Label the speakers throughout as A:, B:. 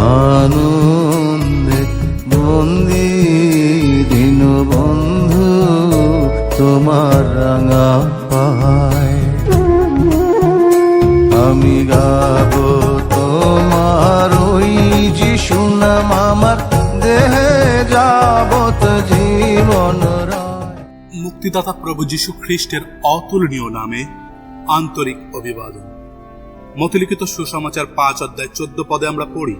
A: আনন্দে বন্দি দিন বন্ধু, তোমার রাঙা পায় আমি গাবো তোমার ওই যিশু নাম, আমার দেহে যাবত জীবন
B: মুক্তিদাতা প্রভু যীশু খ্রিস্টের অতুলনীয় নামে আন্তরিক অভিবাদন। মতলিখিত সুসমাচার পাঁচ অধ্যায় চোদ্দ পদে আমরা পড়ি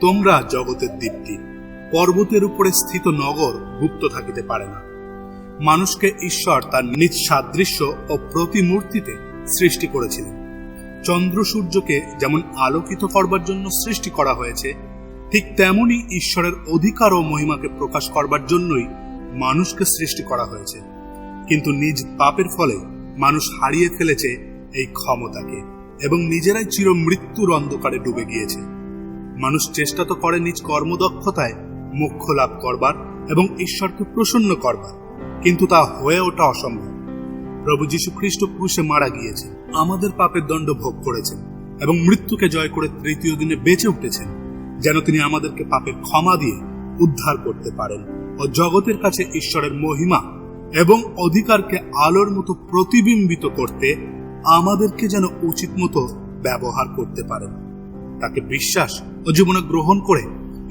B: তোমরা জগতের দীপ্তি। পর্বতের উপরে স্থিত নগর গুপ্ত থাকিতে পারে না। মানুষকে ঈশ্বর তার নিজ সাদৃশ্য ও প্রতিমূর্তিতে সৃষ্টি করেছিলেন। চন্দ্র সূর্যকে যেমন আলোকিত করবার জন্য সৃষ্টি করা হয়েছে, ঠিক তেমনি ঈশ্বরের অধিকার ও মহিমাকে প্রকাশ করবার জন্যই মানুষকে সৃষ্টি করা হয়েছে। কিন্তু নিজ পাপের ফলে মানুষ হারিয়ে ফেলেছে এই ক্ষমতাকে এবং নিজেরাই চির মৃত্যুর অন্ধকারে ডুবে গিয়েছে। মানুষ চেষ্টা তো করে নিজ কর্মদক্ষতায় মোক্ষ লাভ করবার এবং ঈশ্বরকে প্রসন্ন করবার, কিন্তু তা হয়ে ওঠা অসম্ভব। প্রভু যীশু খ্রিস্ট ক্রুশে মারা গিয়েছেন, আমাদের পাপের দণ্ড ভোগ করেছেন এবং মৃত্যুকে জয় করে তৃতীয় দিনে বেঁচে উঠেছেন, যেন তিনি আমাদেরকে পাপের ক্ষমা দিয়ে উদ্ধার করতে পারেন ও জগতের কাছে ঈশ্বরের মহিমা এবং অধিকারকে আলোর মতো প্রতিবিম্বিত করতে আমাদেরকে যেন উচিত মতো ব্যবহার করতে পারেন। তাকে বিশ্বাস ও জীবনে গ্রহণ করে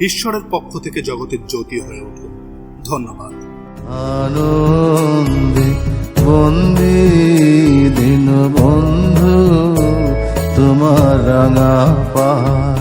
B: ঈশ্বরের পক্ষ থেকে জগতের জ্যোতি হয়ে ওঠে। ধন্যবাদ।
A: আনন্দে বন্দি দিন বন্ধু তোমার রাঙা পায়